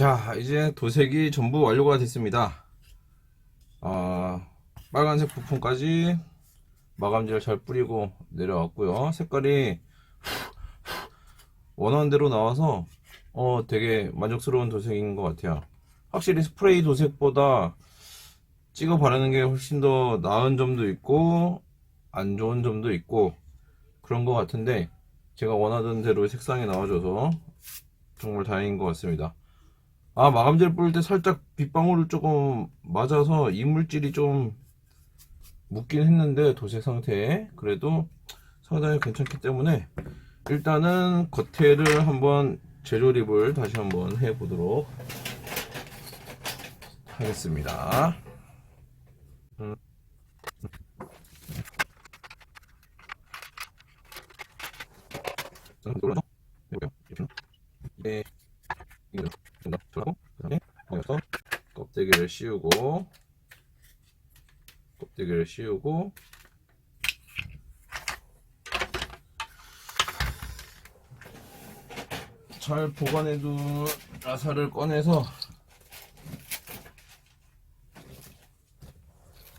자, 이제 도색이 전부 완료가 됐습니다. 아, 빨간색 부품까지 마감지를 잘 뿌리고 내려왔고요. 색깔이 원하는 대로 나와서 어, 되게 만족스러운 도색인 것 같아요. 확실히 스프레이 도색보다 찍어 바르는 게 훨씬 더 나은 점도 있고 안 좋은 점도 있고 그런 것 같은데 제가 원하던 대로 색상이 나와줘서 정말 다행인 것 같습니다. 아 마감제를 뿌릴 때 살짝 빗방울을 조금 맞아서 이물질이 좀 묻긴 했는데 도색 상태에 그래도 상당히 괜찮기 때문에 일단은 겉에를 한번 재조립을 다시 한번 해 보도록 하겠습니다. 음. 자, 눌러서 해볼게요. 이렇게. 이게 이거 된다. 들어가고 그다음에 여기서 껍데기를 씌우고 껍데기를 씌우고 잘 보관해둔 라사를 꺼내서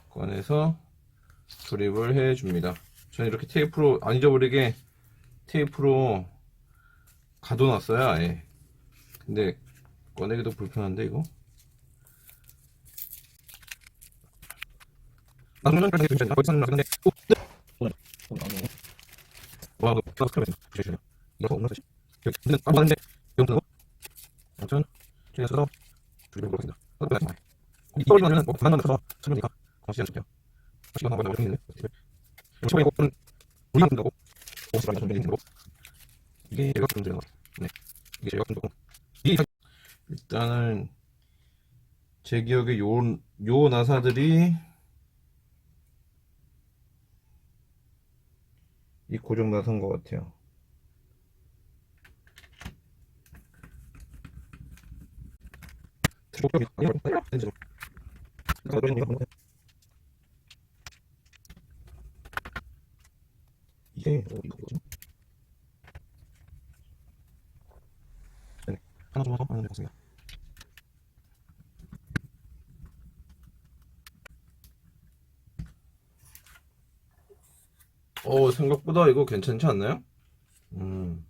꺼내서 조립을 해 줍니다. 저는 이렇게 테이프로 안 잊어버리게 테이프로 가둬놨어요. 아예. 근데 꺼내기도 불편한데 이거. 나중에 는 거기서 나는데 와, 그 플러스 크면 주시죠. 이거 없나 사실? 여기 안 봤는데 이거 없는 거? 아무튼 제가 써서 조립해 보겠습니다. 어, 그래, 정말. 이 떨어지면은 뭐 그만 넣어서 설명이니까 광시간 쓸게요. 시간 한번 있는데. 이거 처음에 이거는 든다고. 오스랑 좀 되는 거. 이게 제가 좀 되는 거. 네. 이게 제가 좀 되고. 이게 일단은 제 기억에 요, 요 나사들이 이 고정 나사인 것 같아요. 이게 어, 이거 뭐지? 네, 하나 좀 하고 하나 해봤습니다. 어, 생각보다 이거 괜찮지 않나요? 음.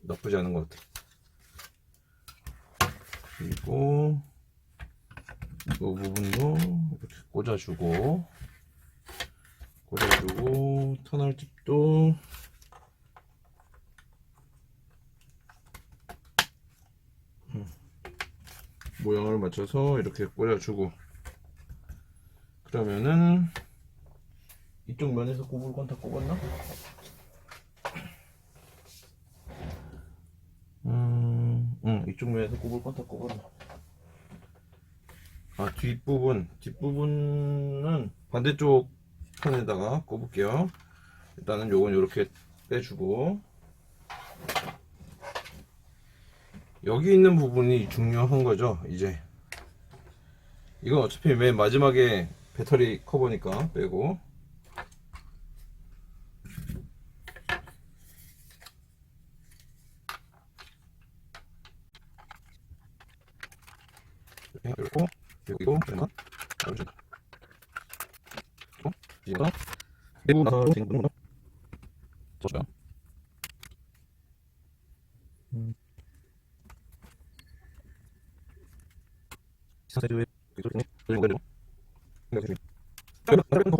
나쁘지 않은 것 같아. 그리고 이 부분도 이렇게 꽂아주고 꽂아주고 터널집도 음, 모양을 맞춰서 이렇게 꽂아주고 그러면은 이쪽 면에서 꼽을 건 다 꼽았나? 음, 응, 이쪽 면에서 꼽을 건 다 꼽았나? 아, 뒷부분, 뒷부분은 반대쪽 편에다가 꼽을게요. 일단은 요건 이렇게 빼주고 여기 있는 부분이 중요한 거죠, 이제. 이건 어차피 맨 마지막에 배터리 커버니까 빼고 그리고 여기도 그러면 나눠준다. 그리고 이거. 내부 나사로 되는 부분으로 써줘요. 시사세조의 이쪽에 그리고 그리고. 그리고 다른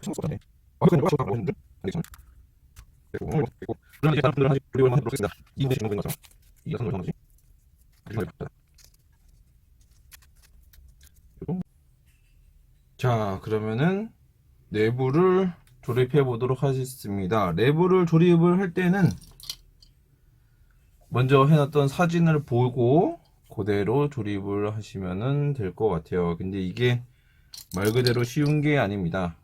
신경 써도 돼. 아, 그건 이거 갖고 있는데? 알겠죠? 그리고 그리고 그럼 이제 다른 분들은 하지 조립을 한번 해보겠습니다. 이인데 신경 쓰는 거죠. 이 여성 얼마지? 그리고 자 그러면은 내부를 조립해 보도록 하겠습니다. 내부를 조립을 할 때는 먼저 해놨던 사진을 보고 그대로 조립을 하시면 될 것 같아요. 근데 이게 말 그대로 쉬운 게 아닙니다.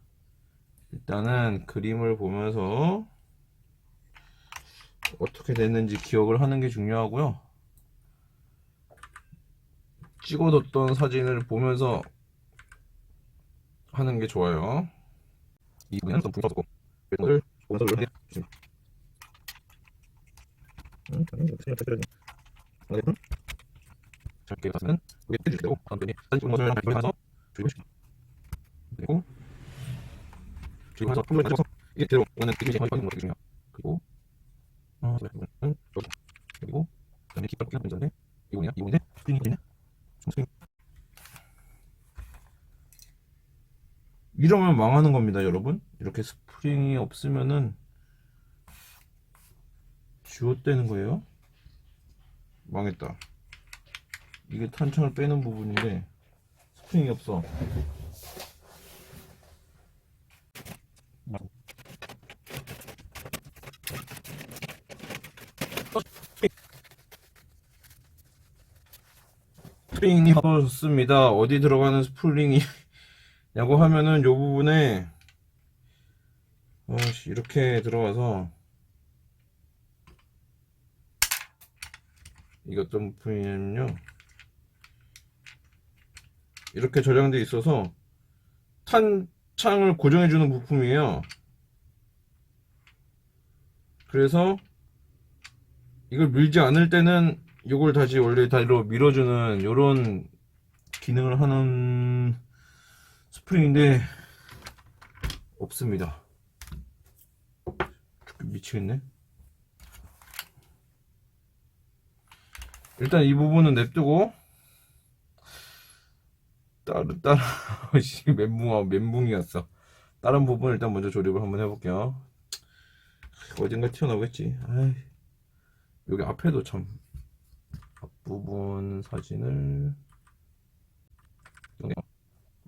일단은 그림을 보면서 어떻게 됐는지 기억을 하는 게 중요하고요. 찍어뒀던 사진을 보면서 하는 게 좋아요. 이 부분은 좀 붕어졌고 이거를 보면서 이렇게 해주시면 음, 그다음에 짧게 이게 해주시게 되고 다음에 사진 찍은 것을 발표해서 조립을 그리고 조립해서 폼을 가져서 이게 대로 원하는 이미지 정확히 받는 것이거든요. 그리고 어, 그리고 그다음에 깃발 꽂기 하는 이거냐 스프링이 있냐 스프링 이러면 망하는 겁니다, 여러분. 이렇게 스프링이 없으면은 쥐어떼는 거예요. 망했다. 이게 탄창을 빼는 부분인데 스프링이 없어. 스프링이 없습니다. 어디 들어가는 스프링이 냐고 하면은 요 부분에 어씨 이렇게 들어가서 이거 어떤 부분이냐면요 이렇게 저장돼 있어서 탄창을 고정해주는 부품이에요 그래서 이걸 밀지 않을 때는 이걸 다시 원래 다리로 밀어주는 요런 기능을 하는 스프링인데 없습니다. 미치겠네. 일단 이 부분은 냅두고 다른 씨 멘붕아 멘붕이었어. 다른 부분 일단 먼저 조립을 한번 해볼게요. 어딘가 튀어나오겠지. 아이, 여기 앞에도 참앞 부분 사진을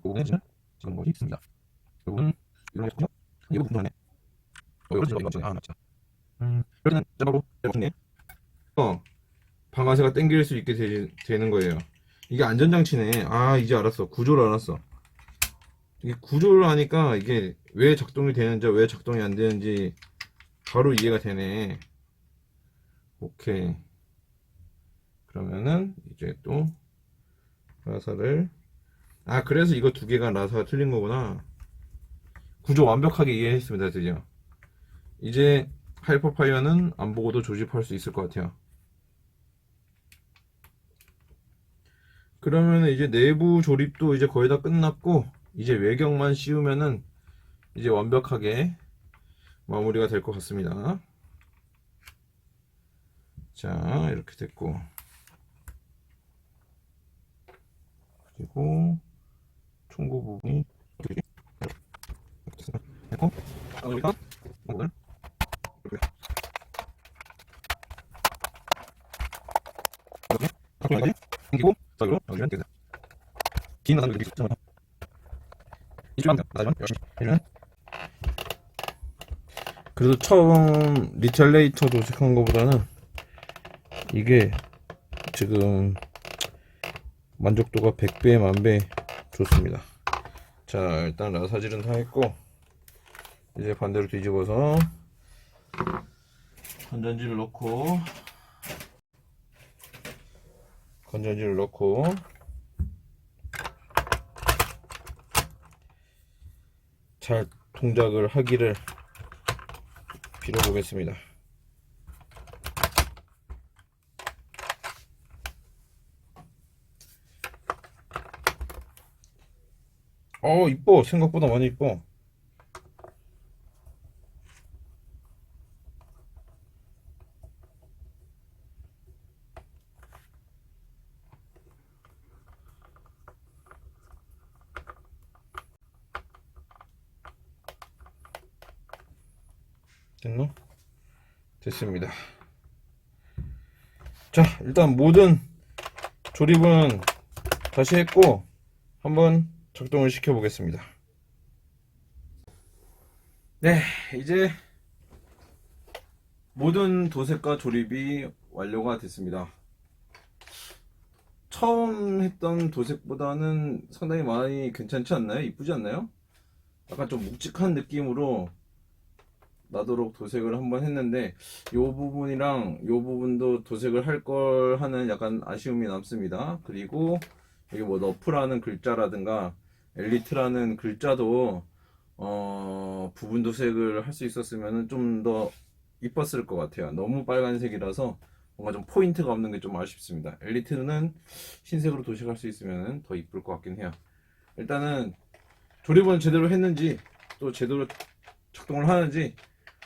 부분에 지금 것이 있습니다. 이 부분은 이런 게 있군요. 이 부분 안에 어, 이거 이거 이거 아 맞죠. 음, 이렇게는 짜바로 이렇게 어 방아쇠가 당길 수 있게 되, 되는 거예요. 이게 안전장치네. 아 이제 알았어. 구조를 알았어. 이게 구조를 하니까 이게 왜 작동이 되는지 왜 작동이 안 되는지 바로 이해가 되네. 오케이. 그러면은 이제 또 라사를 아 그래서 이거 두 개가 라사가 틀린 거구나. 구조 완벽하게 이해했습니다 드디어. 이제 하이퍼파이어는 안 보고도 조집할 수 있을 것 같아요. 그러면 이제 내부 조립도 이제 거의 다 끝났고 이제 외경만 씌우면은 이제 완벽하게 마무리가 될 것 같습니다. 자 이렇게 됐고 그리고 총구 부분이? 이렇게. 됐고 아, 여기다 이거를 이렇게 이렇게 당기고 자 이거 여기는 되겠다. 긴 나사를 있잖아. 이쪽에 하면 나중에 열심히 그래도 처음 리텔레이터 도색한 것보다는 이게 지금 만족도가 100배 만배 좋습니다 자 일단 라사질은 다 했고 이제 반대로 뒤집어서 건전지를 넣고 건전지를 넣고 잘 동작을 하기를 빌어보겠습니다. 어 이뻐. 생각보다 많이 이뻐. 됐나? 됐습니다. 자 일단 모든 조립은 다시 했고 한번 작동을 시켜 보겠습니다 네 이제 모든 도색과 조립이 완료가 됐습니다 처음 했던 도색보다는 상당히 많이 괜찮지 않나요? 이쁘지 않나요? 약간 좀 묵직한 느낌으로 나도록 도색을 한번 했는데 요 부분이랑 요 부분도 도색을 할 걸 하는 약간 아쉬움이 남습니다. 그리고 여기 뭐 너프라는 글자라든가 엘리트라는 글자도 어 부분 도색을 할 수 있었으면 좀 더 이뻤을 것 같아요. 너무 빨간색이라서 뭔가 좀 포인트가 없는 게 좀 아쉽습니다. 엘리트는 흰색으로 도색할 수 있으면 더 이쁠 것 같긴 해요. 일단은 조립은 제대로 했는지 또 제대로 작동을 하는지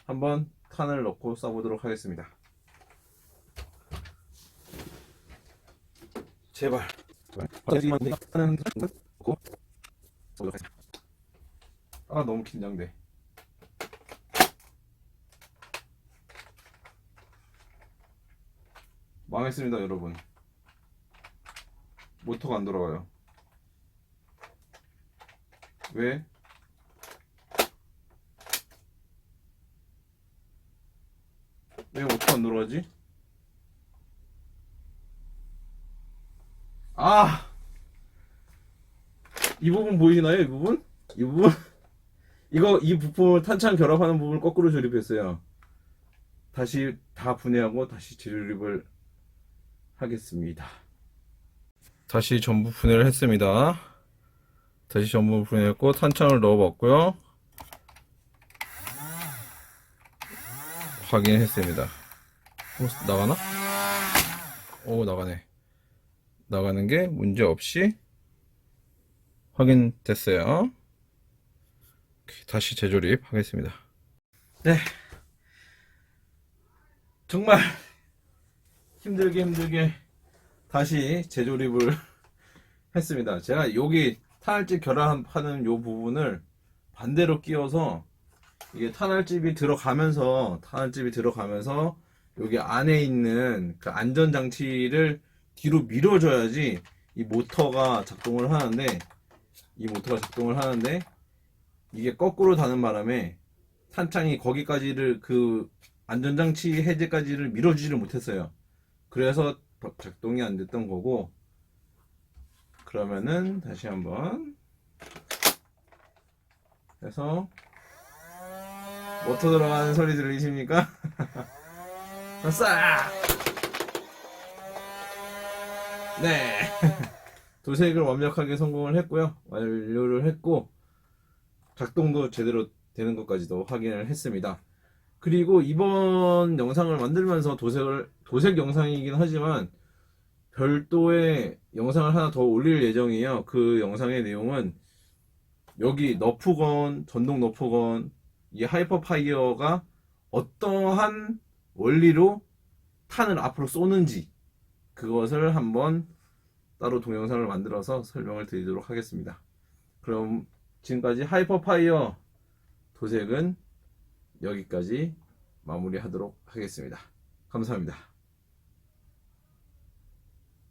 한번 탄을 넣고 쏴보도록 하겠습니다. 제발. 아 너무 긴장돼. 망했습니다, 여러분. 모터가 안 돌아가요. 왜? 왜 모터가 안 돌아가지? 아! 이 부분 보이시나요? 이 부분? 이 부분? 이거, 이 부품을 탄창 결합하는 부분을 거꾸로 조립했어요. 다시 다 분해하고 다시 재조립을 하겠습니다. 다시 전부 분해를 했습니다. 다시 전부 분해했고 탄창을 넣어봤고요. 확인했습니다. 어, 나가나? 오 나가네. 나가는 게 문제 없이 확인됐어요. 다시 재조립 하겠습니다. 네. 정말 힘들게 힘들게 다시 재조립을 했습니다. 제가 여기 탄알집 결합하는 요 부분을 반대로 끼워서 이게 탄알집이 들어가면서 탄알집이 들어가면서 여기 안에 있는 그 안전 장치를 뒤로 밀어줘야지 이 모터가 작동을 하는데 이 모터가 작동을 하는데 이게 거꾸로 다는 바람에 탄창이 거기까지를 그 안전장치 해제까지를 밀어주지를 못했어요. 그래서 작동이 안 됐던 거고 그러면은 다시 한번 해서 모터 들어가는 소리 들리십니까? 아싸! 네 도색을 완벽하게 성공을 했고요 완료를 했고 작동도 제대로 되는 것까지도 확인을 했습니다 그리고 이번 영상을 만들면서 도색을 도색 영상이긴 하지만 별도의 영상을 하나 더 올릴 예정이에요. 그 영상의 내용은 여기 너프건 전동 너프건 이 하이퍼파이어가 어떠한 원리로 탄을 앞으로 쏘는지 그것을 한번 따로 동영상을 만들어서 설명을 드리도록 하겠습니다. 그럼 지금까지 하이퍼파이어 도색은 여기까지 마무리하도록 하겠습니다. 감사합니다.